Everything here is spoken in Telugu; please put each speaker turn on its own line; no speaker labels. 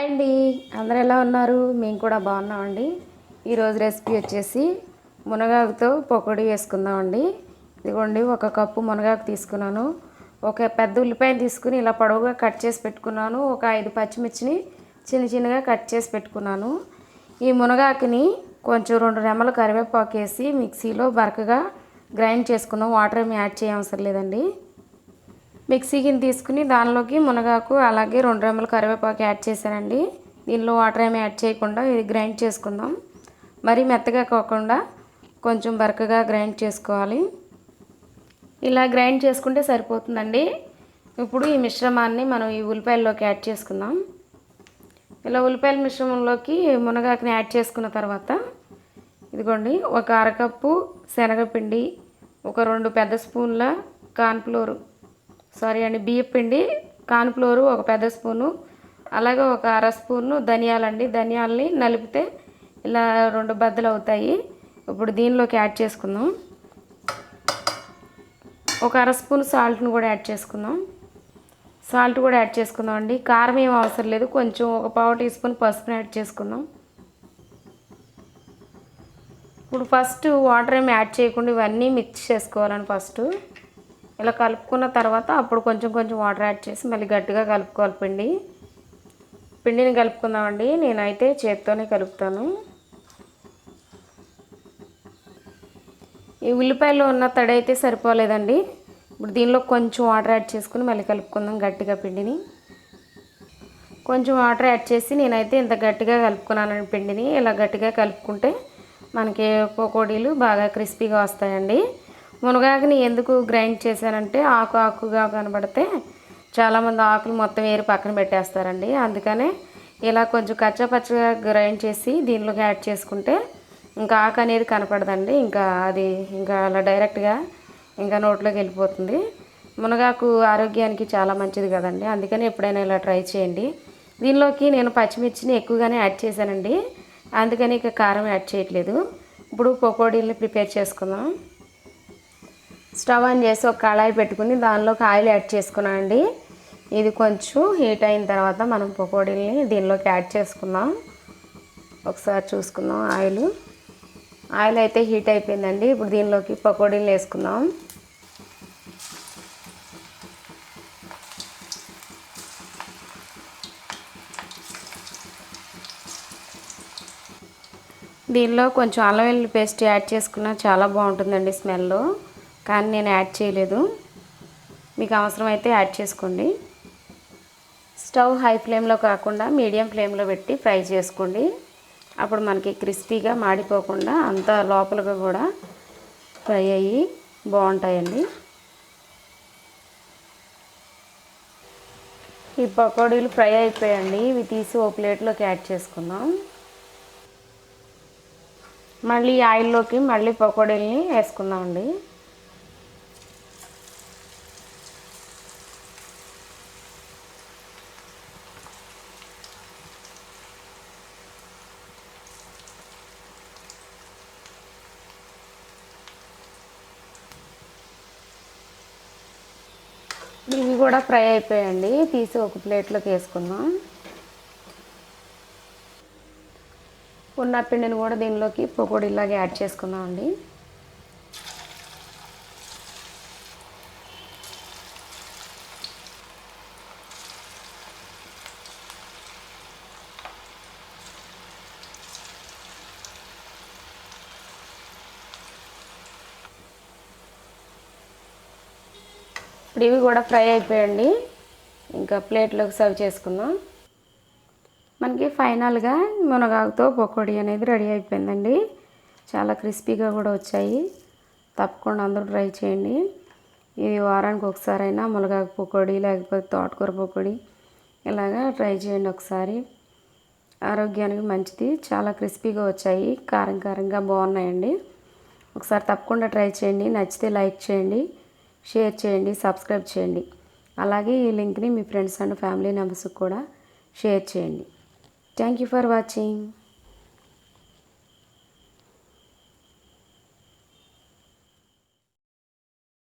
అండి. అందరు ఎలా ఉన్నారు? మేము కూడా బాగున్నామండి. ఈరోజు రెసిపీ వచ్చేసి మునగాకుతో పకోడీ వేసుకుందామండి. ఇదిగోండి ఒక కప్పు మునగాకు తీసుకున్నాను. ఒక పెద్ద ఉల్లిపాయ తీసుకుని ఇలా పొడవుగా కట్ చేసి పెట్టుకున్నాను. ఒక ఐదు పచ్చిమిర్చిని చిన్న చిన్నగా కట్ చేసి పెట్టుకున్నాను. ఈ మునగాకుని కొంచెం రెండు రెమ్మలు కరివేపాకు వేసి మిక్సీలో బరకగా గ్రైండ్ చేసుకుందాం. వాటర్ ఏమి యాడ్ చేయవసరం లేదండి. మిక్సీ గిన్నె తీసుకుని దానిలోకి మునగాకు అలాగే రెండు రెమ్మల కరివేపాకు యాడ్ చేశానండి. దీనిలో వాటర్ ఏమి యాడ్ చేయకుండా ఇది గ్రైండ్ చేసుకుందాం. మరీ మెత్తగా కాకుండా కొంచెం బరకగా గ్రైండ్ చేసుకోవాలి. ఇలా గ్రైండ్ చేసుకుంటే సరిపోతుందండి. ఇప్పుడు ఈ మిశ్రమాన్ని మనం ఈ ఉల్లిపాయల్లోకి యాడ్ చేసుకుందాం. ఇలా ఉల్లిపాయల మిశ్రమంలోకి మునగాకుని యాడ్ చేసుకున్న తర్వాత ఇదిగోండి ఒక అరకప్పు శనగపిండి ఒక రెండు పెద్ద స్పూన్ల కార్న్ఫ్లోరు సారీ అండి బియ్యం పిండి కాన్ఫ్లోరు ఒక పెద్ద స్పూను అలాగే ఒక అర స్పూను ధనియాలండి. ధనియాలని నలిపితే ఇలా రెండు బద్దలు అవుతాయి. ఇప్పుడు దీనిలోకి యాడ్ చేసుకుందాం. ఒక అర స్పూన్ సాల్ట్ని కూడా యాడ్ చేసుకుందాం. సాల్ట్ కూడా యాడ్ చేసుకుందాం అండి. కారం ఏం అవసరం లేదు కొంచెం ఒక పావు టీ స్పూన్ పసుపుని యాడ్ చేసుకుందాం. ఇప్పుడు ఫస్ట్ వాటర్ ఏమి యాడ్ చేయకుండా ఇవన్నీ మిక్స్ చేసుకోవాలని ఫస్ట్. ఇలా కలుపుకున్న తర్వాత అప్పుడు కొంచెం కొంచెం వాటర్ యాడ్ చేసి మళ్ళీ గట్టిగా కలుపుకోవాలి పిండి. పిండిని కలుపుకుందామండి. నేనైతే చేత్తోనే కలుపుతాను. ఈ ఉల్లిపాయలో ఉన్న తడి అయితే సరిపోలేదండి. ఇప్పుడు దీనిలో కొంచెం వాటర్ యాడ్ చేసుకుని మళ్ళీ కలుపుకుందాం గట్టిగా పిండిని. కొంచెం వాటర్ యాడ్ చేసి నేనైతే ఇంత గట్టిగా కలుపుకున్నానండి పిండిని. ఇలా గట్టిగా కలుపుకుంటే మనకి పకోడీలు బాగా క్రిస్పీగా వస్తాయండి. మునగాకుని ఎందుకు గ్రైండ్ చేశానంటే ఆకు ఆకుగా కనబడితే చాలామంది ఆకులు మొత్తం వేరు పక్కన పెట్టేస్తారండి. అందుకనే ఇలా కొంచెం కచ్చాపచ్చగా గ్రైండ్ చేసి దీనిలోకి యాడ్ చేసుకుంటే ఇంకా ఆకు అనేది కనపడదండి. ఇంకా అది ఇంకా అలా డైరెక్ట్గా ఇంకా నోట్లోకి వెళ్ళిపోతుంది. మునగాకు ఆరోగ్యానికి చాలా మంచిది కదండి. అందుకని ఎప్పుడైనా ఇలా ట్రై చేయండి. దీనిలోకి నేను పచ్చిమిర్చిని ఎక్కువగానే యాడ్ చేశానండి. అందుకని ఇక కారం యాడ్ చేయట్లేదు. ఇప్పుడు పకోడీలని ప్రిపేర్ చేసుకుందాం. స్టవ్ ఆన్ చేసి ఒక కళాయి పెట్టుకుని దానిలోకి ఆయిల్ యాడ్ చేసుకున్నానండి. ఇది కొంచెం హీట్ అయిన తర్వాత మనం పకోడీని దీనిలోకి యాడ్ చేసుకుందాం. ఒకసారి చూసుకుందాం ఆయిల్. ఆయిల్ అయితే హీట్ అయిపోయిందండి. ఇప్పుడు దీనిలోకి పకోడీలు వేసుకుందాం. దీనిలో కొంచెం అల్లం వెల్లుల్లి పేస్ట్ యాడ్ చేసుకున్నా చాలా బాగుంటుందండి స్మెల్ కానీ నేను యాడ్ చేయలేదు. మీకు అవసరమైతే యాడ్ చేసుకోండి. స్టవ్ హై ఫ్లేమ్లో కాకుండా మీడియం ఫ్లేమ్లో పెట్టి ఫ్రై చేసుకోండి. అప్పుడు మనకి క్రిస్పీగా మాడిపోకుండా అంత లోపలగా కూడా ఫ్రై అయ్యి బాగుంటాయండి. ఈ పకోడీలు ఫ్రై అయిపోయాయండి. ఇవి తీసి ఓ ప్లేట్లోకి యాడ్ చేసుకుందాం. మళ్ళీ ఆయిల్లోకి మళ్ళీ పకోడీలని వేసుకుందామండి. ఇవి కూడా ఫ్రై అయిపోయాయండి. తీసి ఒక ప్లేట్లోకి వేసుకుందాం. ఉన్న పిండిని కూడా దీనిలోకి పకోడీలాగా యాడ్ చేసుకుందాం అండి ఇప్పుడు ఇవి కూడా ఫ్రై అయిపోయండి ఇంకా ప్లేట్లోకి సర్వ్ చేసుకుందాం. మనకి ఫైనల్గా మునగాకుతో పకోడీ అనేది రెడీ అయిపోయిందండి. చాలా క్రిస్పీగా కూడా వచ్చాయి. తప్పకుండా అందరూ ట్రై చేయండి. ఇది వారానికి ఒకసారైనా మునగాకు పకోడీ లేకపోతే తోటకూర పకోడీ ఇలాగా ట్రై చేయండి ఒకసారి. ఆరోగ్యానికి మంచిది. చాలా క్రిస్పీగా వచ్చాయి. కారం కారంగా బాగున్నాయండి. ఒకసారి తప్పకుండా ట్రై చేయండి. నచ్చితే లైక్ చేయండి. షేర్ చేయండి సబ్స్క్రైబ్ చేయండి. అలాగే ఈ లింక్ని మీ ఫ్రెండ్స్ అండ్ ఫ్యామిలీ మెంబర్స్కి కూడా షేర్ చేయండి. Thank you for watching.